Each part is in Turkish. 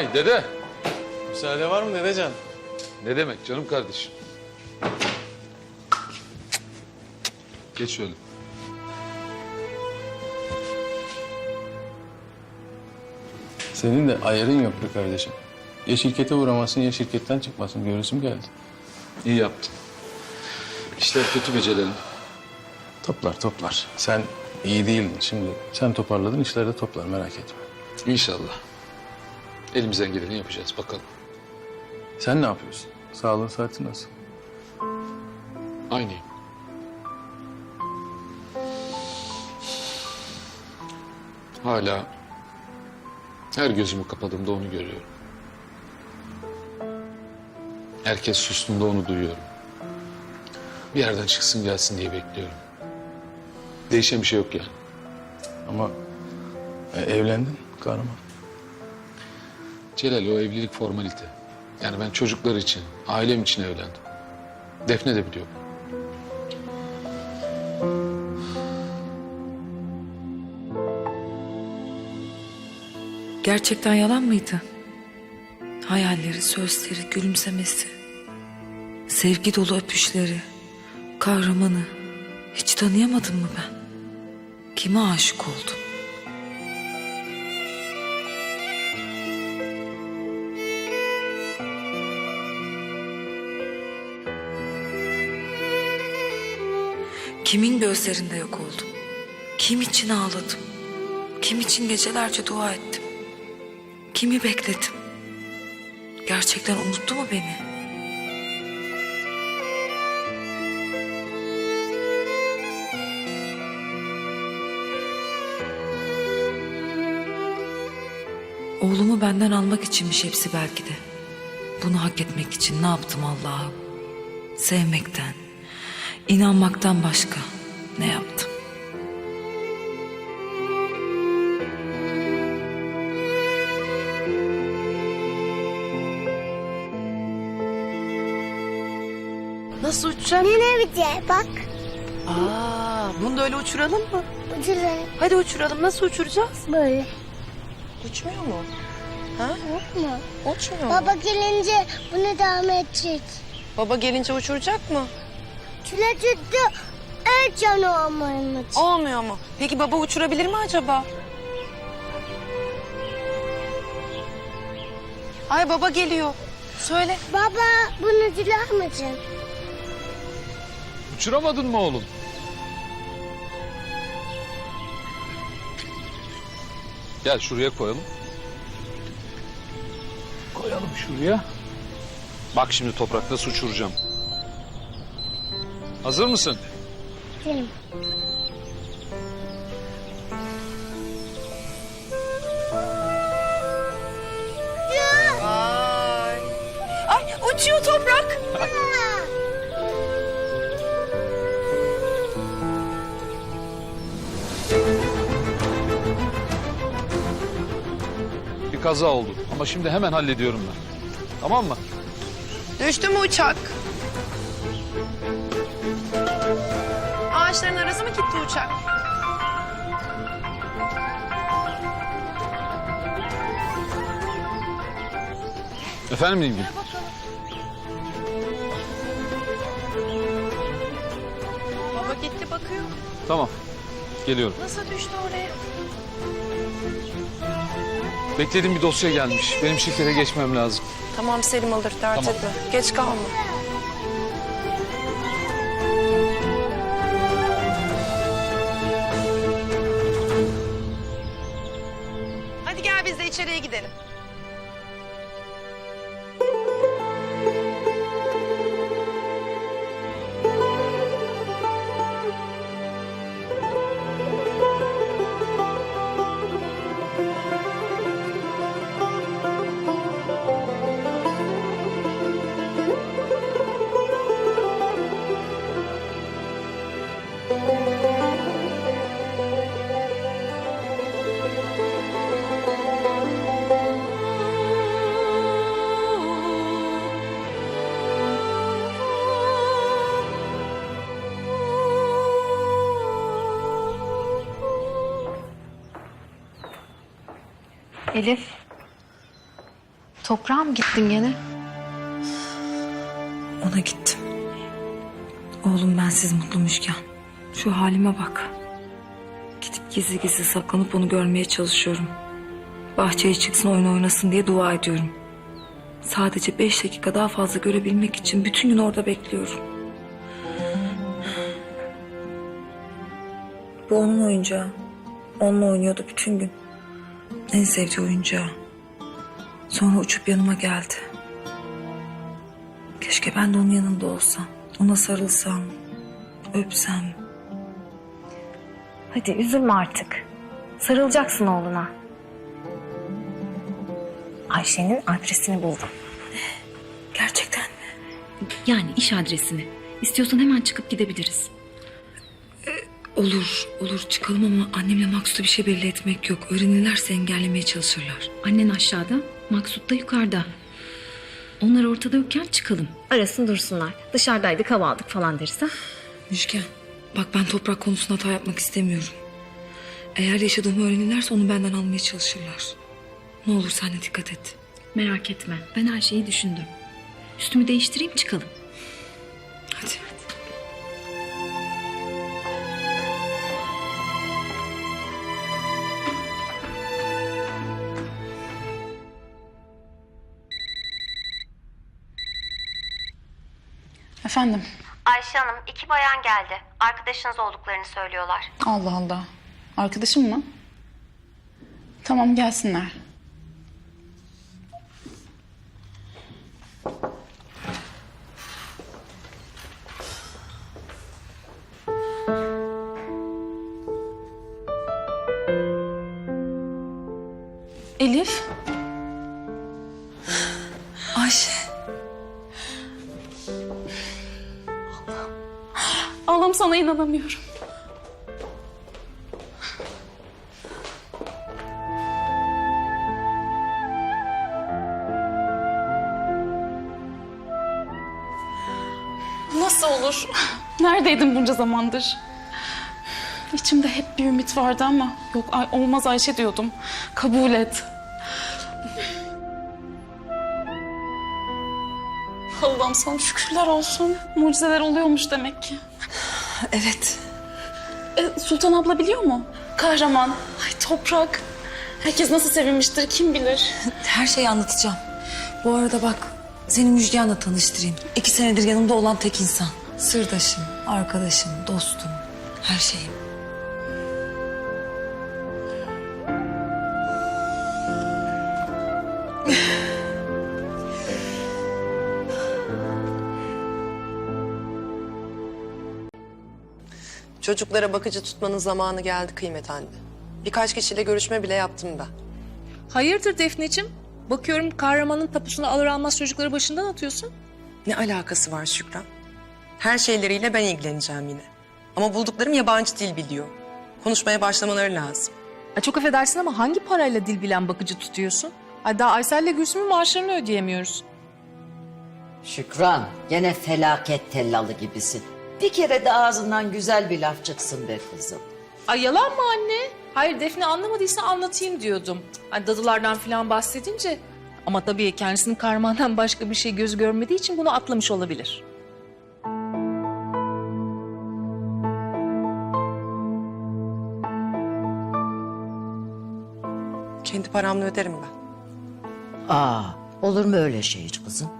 Vay dede. Müsaade var mı dedecan? Ne demek canım kardeşim? Geç şöyle. Senin de ayarın yok be kardeşim. Ya şirkete uğramasın ya şirketten çıkmasın. Görürsüm geldi. İyi yaptın. İşler kötü becelerim. Toplar toplar. Sen iyi değildin şimdi. Sen toparladın işler de toplar merak etme. İnşallah. Elimizden geleni yapacağız bakalım. Sen ne yapıyorsun? Sağlığın saati nasıl? Aynıyım. Hala her gözümü kapadığımda onu görüyorum. Herkes sustuğunda onu duyuyorum. Bir yerden çıksın gelsin diye bekliyorum. Değişen bir şey yok yani. Ama e, evlendin kahraman. Celal o evlilik formalite. Yani ben çocuklar için, ailem için evlendim. Defne de biliyor. Gerçekten yalan mıydı? Hayalleri, sözleri, gülümsemesi, sevgi dolu öpüşleri, kahramanı hiç tanıyamadım mı ben? Kime aşık oldum? Kimin gözlerinde yok oldum? Kim için ağladım? Kim için gecelerce dua ettim? Kimi bekledim? Gerçekten unuttu mu beni? Oğlumu benden almak içinmiş hepsi belki de. Bunu hak etmek için ne yaptım Allah'ım? Sevmekten, inanmaktan başka ne yaptım? Nasıl uçacak? Yine bir de bak. Aa, bunu da öyle uçuralım mı? Ucuna Hadi uçuralım. Nasıl uçuracağız? böyle. Uçmuyor mu? Ha? Yok mu? Uçmuyor mu? Baba gelince bunu devam edecek. Baba gelince uçuracak mı? Çile tuttu. El canı olmamış. Olmuyor mu? Peki baba uçurabilir mi acaba? Ay baba geliyor. Söyle. Baba bunu misin? Uçuramadın mı oğlum? Gel şuraya koyalım. Koyalım şuraya. Bak şimdi toprak nasıl uçuracağım. Hazır mısın? Benim. Ay. Ay uçuyor toprak. Bir kaza oldu ama şimdi hemen hallediyorum ben. Tamam mı? Düştü mü uçak? Ağaçların arası mı gitti uçak? Efendim Nilgün? Baba gitti bakıyor. Tamam. Geliyorum. Nasıl düştü oraya? Beklediğim bir dosya gelmiş. Benim şirkete geçmem lazım. Tamam Selim alır dert Tamam. etme. Geç kalma. Elif. Toprağa mı gittin gene? Ona gittim. Oğlum bensiz mutlu Müşken. Şu halime bak. Gidip gizli gizli saklanıp onu görmeye çalışıyorum. Bahçeye çıksın oyun oynasın diye dua ediyorum. Sadece beş dakika daha fazla görebilmek için bütün gün orada bekliyorum. Bu onun oyuncağı. Onunla oynuyordu bütün gün. En sevdiği oyuncağı. Sonra uçup yanıma geldi. Keşke ben de onun yanında olsam. Ona sarılsam, öpsem. Hadi üzülme artık. Sarılacaksın oğluna. Ayşe'nin adresini buldum. Gerçekten mi? Yani iş adresini. İstiyorsan hemen çıkıp gidebiliriz. Olur, olur çıkalım ama annemle Maksut'a bir şey belli etmek yok. Öğrenirlerse engellemeye çalışırlar. Annen aşağıda, Maksut da yukarıda. Onlar ortada yokken çıkalım. Arasın dursunlar. Dışarıdaydık hava aldık falan deriz ha. Müşken, bak ben toprak konusunda hata yapmak istemiyorum. Eğer yaşadığımı öğrenirlerse onu benden almaya çalışırlar. Ne olur sen de dikkat et. Merak etme, ben her şeyi düşündüm. Üstümü değiştireyim çıkalım. Efendim? Ayşe Hanım, iki bayan geldi. Arkadaşınız olduklarını söylüyorlar. Allah Allah. Arkadaşım mı? Tamam gelsinler. Elif, inanamıyorum. Nasıl olur? Neredeydin bunca zamandır? İçimde hep bir ümit vardı ama yok ay, olmaz Ayşe diyordum. Kabul et. Allah'ım sana şükürler olsun. Mucizeler oluyormuş demek ki. Evet. E, Sultan abla biliyor mu? Kahraman. Ay toprak. Herkes nasıl sevinmiştir kim bilir. Her şeyi anlatacağım. Bu arada bak seni Müjgan'la tanıştırayım. İki senedir yanımda olan tek insan. Sırdaşım, arkadaşım, dostum, her şeyim. Çocuklara bakıcı tutmanın zamanı geldi kıymet anne. Birkaç kişiyle görüşme bile yaptım ben. Hayırdır Defneciğim? Bakıyorum kahramanın tapusunu alır almaz çocukları başından atıyorsun. Ne alakası var Şükran? Her şeyleriyle ben ilgileneceğim yine. Ama bulduklarım yabancı dil biliyor. Konuşmaya başlamaları lazım. Ay çok affedersin ama hangi parayla dil bilen bakıcı tutuyorsun? Ay daha Aysel'le Gülsüm'ün maaşlarını ödeyemiyoruz. Şükran, gene felaket tellalı gibisin. Bir kere de ağzından güzel bir laf çıksın be kızım. Ay yalan mı anne? Hayır Defne anlamadıysa anlatayım diyordum. Ay dadılardan falan bahsedince. Ama tabii kendisinin kahramandan başka bir şey göz görmediği için bunu atlamış olabilir. Kendi paramla öderim ben. Aa, olur mu öyle şey hiç kızım?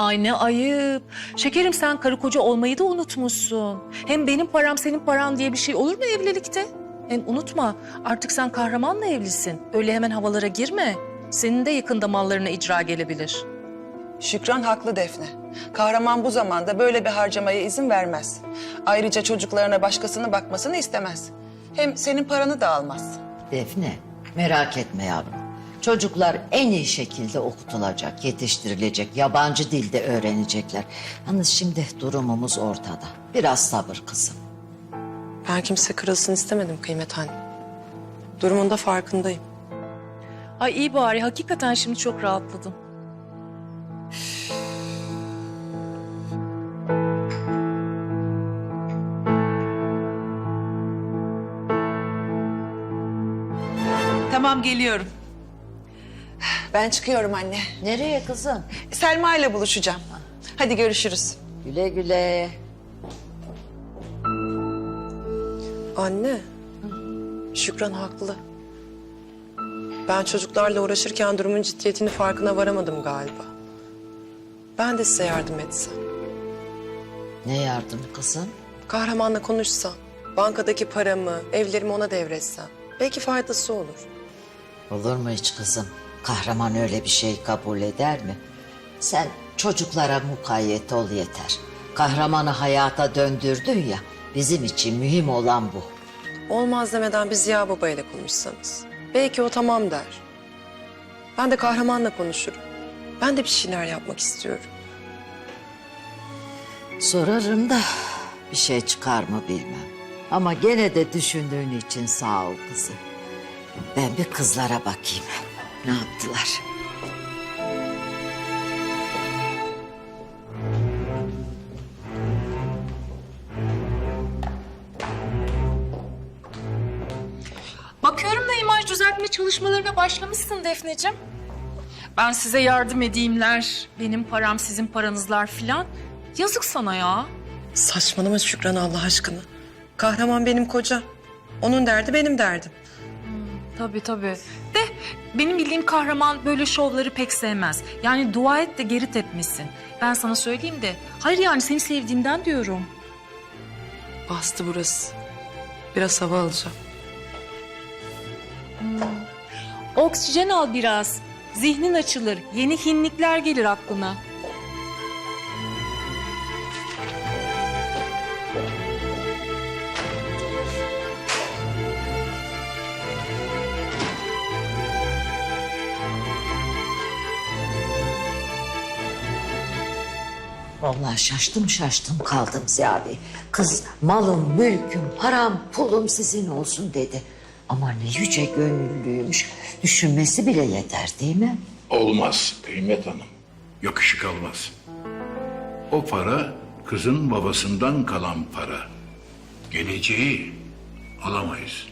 Ay ne ayıp. Şekerim sen karı koca olmayı da unutmuşsun. Hem benim param senin paran diye bir şey olur mu evlilikte? Hem unutma artık sen kahramanla evlisin. Öyle hemen havalara girme. Senin de yakında mallarına icra gelebilir. Şükran haklı Defne. Kahraman bu zamanda böyle bir harcamaya izin vermez. Ayrıca çocuklarına başkasının bakmasını istemez. Hem senin paranı da almaz. Defne, merak etme yavrum. Çocuklar en iyi şekilde okutulacak, yetiştirilecek, yabancı dilde öğrenecekler. Yalnız şimdi durumumuz ortada. Biraz sabır kızım. Ben kimse kırılsın istemedim kıymet anne. Durumun da farkındayım. Ay iyi bari hakikaten şimdi çok rahatladım. Tamam geliyorum. Ben çıkıyorum anne. Nereye kızım? Selma ile buluşacağım. Hadi görüşürüz. Güle güle. Anne, Şükran haklı. Ben çocuklarla uğraşırken durumun ciddiyetini farkına varamadım galiba. Ben de size yardım etsem. Ne yardım kızım? Kahramanla konuşsam, bankadaki paramı, evlerimi ona devretsem. Belki faydası olur. Olur mu hiç kızım? Kahraman öyle bir şey kabul eder mi? Sen çocuklara mukayyet ol yeter. Kahramanı hayata döndürdün ya. Bizim için mühim olan bu. Olmaz demeden bir Ziya Baba ile konuşsanız. Belki o tamam der. Ben de kahramanla konuşurum. Ben de bir şeyler yapmak istiyorum. Sorarım da bir şey çıkar mı bilmem. Ama gene de düşündüğün için sağ ol kızım. Ben bir kızlara bakayım. Ne yaptılar? Bakıyorum da imaj düzeltme çalışmalarına başlamışsın Defneciğim. Ben size yardım edeyimler, benim param sizin paranızlar filan. Yazık sana ya. Saçmalama Şükran Allah aşkına. Kahraman benim kocam. Onun derdi benim derdim. Tabii tabii. De benim bildiğim kahraman böyle şovları pek sevmez. Yani dua et de geri tepmesin. Ben sana söyleyeyim de. Hayır yani seni sevdiğimden diyorum. Bastı burası. Biraz hava alacağım. Oksijen al biraz. Zihnin açılır. Yeni hinlikler gelir aklına. Vallahi şaştım şaştım kaldım Ziya Bey. Kız malım, mülküm, param, pulum sizin olsun dedi. Ama ne yüce gönüllüymüş. Düşünmesi bile yeter değil mi? Olmaz Kıymet Hanım. Yakışık almaz. O para kızın babasından kalan para. Geleceği alamayız.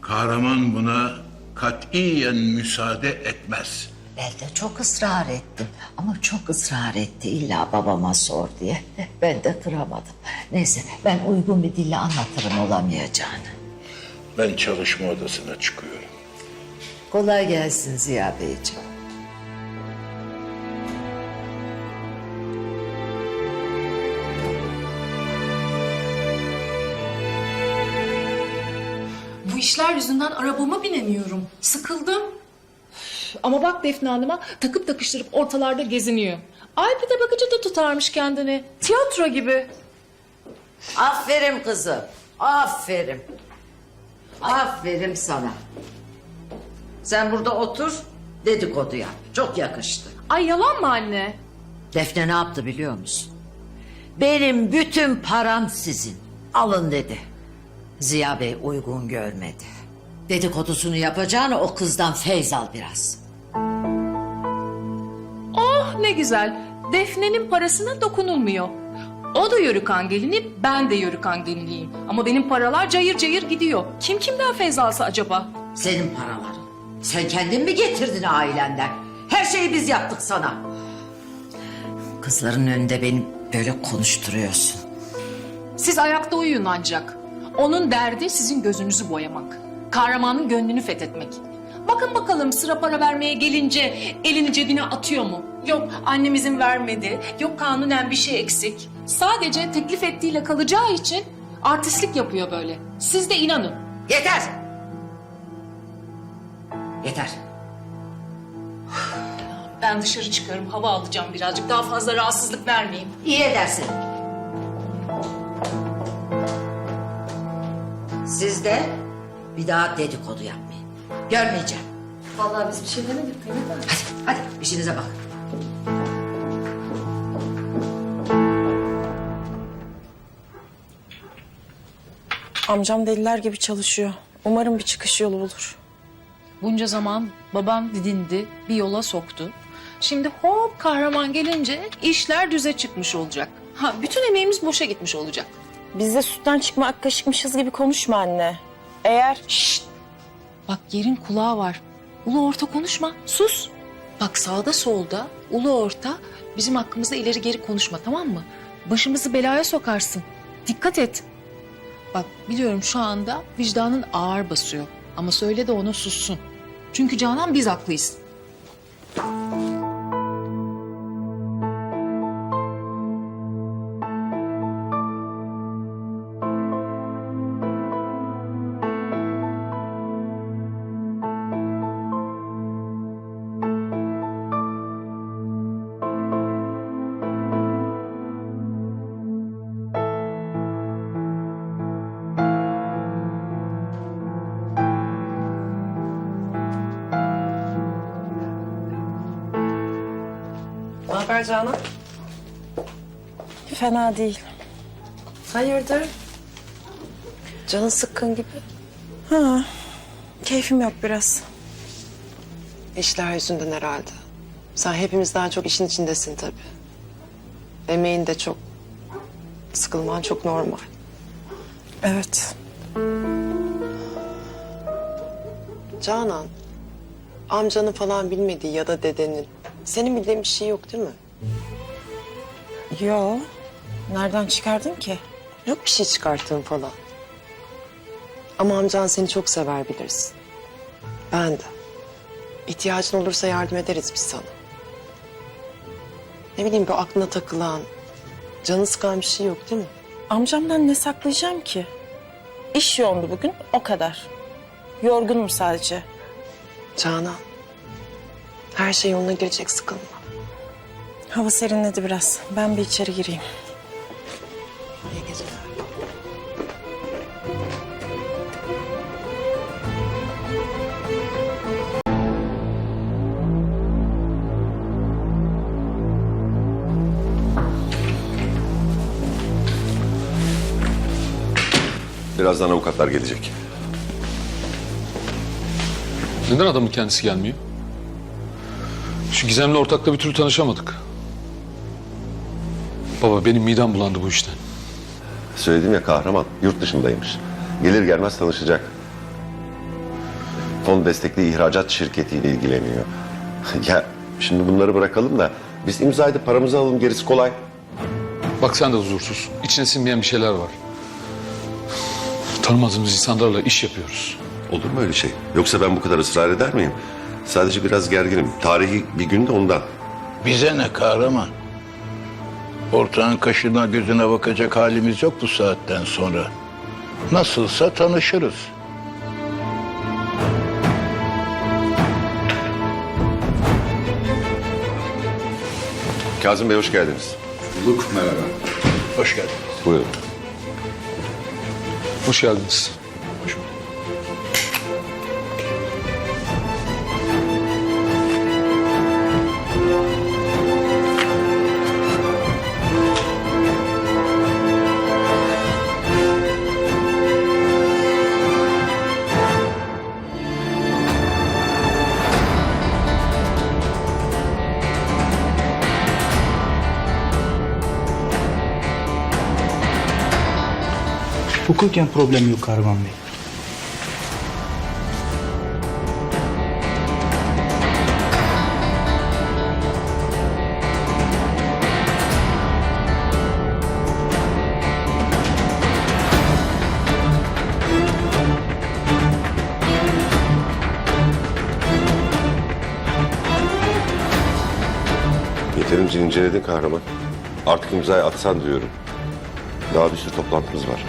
Kahraman buna katiyen müsaade etmez. Ben de çok ısrar ettim. Ama çok ısrar etti illa babama sor diye. Ben de kıramadım. Neyse ben uygun bir dille anlatırım olamayacağını. Ben çalışma odasına çıkıyorum. Kolay gelsin Ziya Beyciğim. Bu işler yüzünden arabama binemiyorum. Sıkıldım. Ama bak Defne Hanım'a takıp takıştırıp ortalarda geziniyor. Bir de bakıcı da tutarmış kendini. Tiyatro gibi. Aferin kızım. Aferin. Aferin sana. Sen burada otur, dedikodu yap. Çok yakıştı. Ay yalan mı anne? Defne ne yaptı biliyor musun? Benim bütün param sizin. Alın dedi. Ziya Bey uygun görmedi. Dedikodusunu yapacağını o kızdan feyz al biraz. Oh ne güzel. Defne'nin parasına dokunulmuyor. O da yörükan gelini, ben de yörükan geliniyim. Ama benim paralar cayır cayır gidiyor. Kim kimden feyz alsa acaba? Senin paraların. Sen kendin mi getirdin ailenden? Her şeyi biz yaptık sana. Kızların önünde beni böyle konuşturuyorsun. Siz ayakta uyuyun ancak. Onun derdi sizin gözünüzü boyamak. Kahramanın gönlünü fethetmek. Bakın bakalım sıra para vermeye gelince elini cebine atıyor mu? Yok annem izin vermedi. Yok kanunen bir şey eksik. Sadece teklif ettiğiyle kalacağı için artistlik yapıyor böyle. Siz de inanın. Yeter! Yeter. Ben dışarı çıkıyorum hava alacağım birazcık daha fazla rahatsızlık vermeyeyim. İyi edersin. Siz de bir daha dedikodu yapmayın. Görmeyeceğim. Vallahi biz bir şey demedik. Hadi, hadi işinize bakın. Amcam deliler gibi çalışıyor. Umarım bir çıkış yolu bulur. Bunca zaman babam didindi, bir yola soktu. Şimdi hop kahraman gelince işler düze çıkmış olacak. Ha, bütün emeğimiz boşa gitmiş olacak. Biz de sütten çıkma ak kaşıkmışız gibi konuşma anne. Eğer Şşt! Bak yerin kulağı var. Ulu orta konuşma, sus. Bak sağda solda, ulu orta bizim hakkımızda ileri geri konuşma tamam mı? Başımızı belaya sokarsın. Dikkat et. Bak biliyorum şu anda vicdanın ağır basıyor. Ama söyle de ona sussun. Çünkü Canan biz haklıyız. Canan? Fena değil. Hayırdır? Canın sıkkın gibi. Ha, keyfim yok biraz. İşler yüzünden herhalde. Sen hepimizden çok işin içindesin tabii. Emeğin de çok. Sıkılman çok normal. Evet. Canan, amcanın falan bilmediği ya da dedenin. Senin bildiğin bir şey yok değil mi? Yo. Nereden çıkardın ki? Yok bir şey çıkarttığın falan. Ama amcan seni çok sever bilirsin. Ben de. İhtiyacın olursa yardım ederiz biz sana. Ne bileyim bir aklına takılan, canı sıkan bir şey yok değil mi? Amcamdan ne saklayacağım ki? İş yoğundu bugün, o kadar. Yorgunum sadece. Canan, her şey yoluna girecek sıkılma. Hava serinledi biraz. Ben bir içeri gireyim. İyi geceler. Birazdan avukatlar gelecek. Neden adamın kendisi gelmiyor? Şu gizemli ortakla bir türlü tanışamadık. Baba benim midem bulandı bu işten. Söyledim ya kahraman yurt dışındaymış. Gelir gelmez tanışacak. Fon destekli ihracat şirketiyle ilgileniyor. ya şimdi bunları bırakalım da biz imzaydı paramızı alalım gerisi kolay. Bak sen de huzursuz. İçine sinmeyen bir şeyler var. Tanımadığımız insanlarla iş yapıyoruz. Olur mu öyle şey? Yoksa ben bu kadar ısrar eder miyim? Sadece biraz gerginim. Tarihi bir gün de ondan. Bize ne kahraman? Ortağın kaşına gözüne bakacak halimiz yok bu saatten sonra. Nasılsa tanışırız. Kazım Bey hoş geldiniz. Bulduk merhaba. Hoş geldin. Buyurun. Hoş geldiniz. Hukuken problem yok Kahraman Bey. Yeterince inceledin kahraman. Artık imzayı atsan diyorum. Daha bir sürü toplantımız var.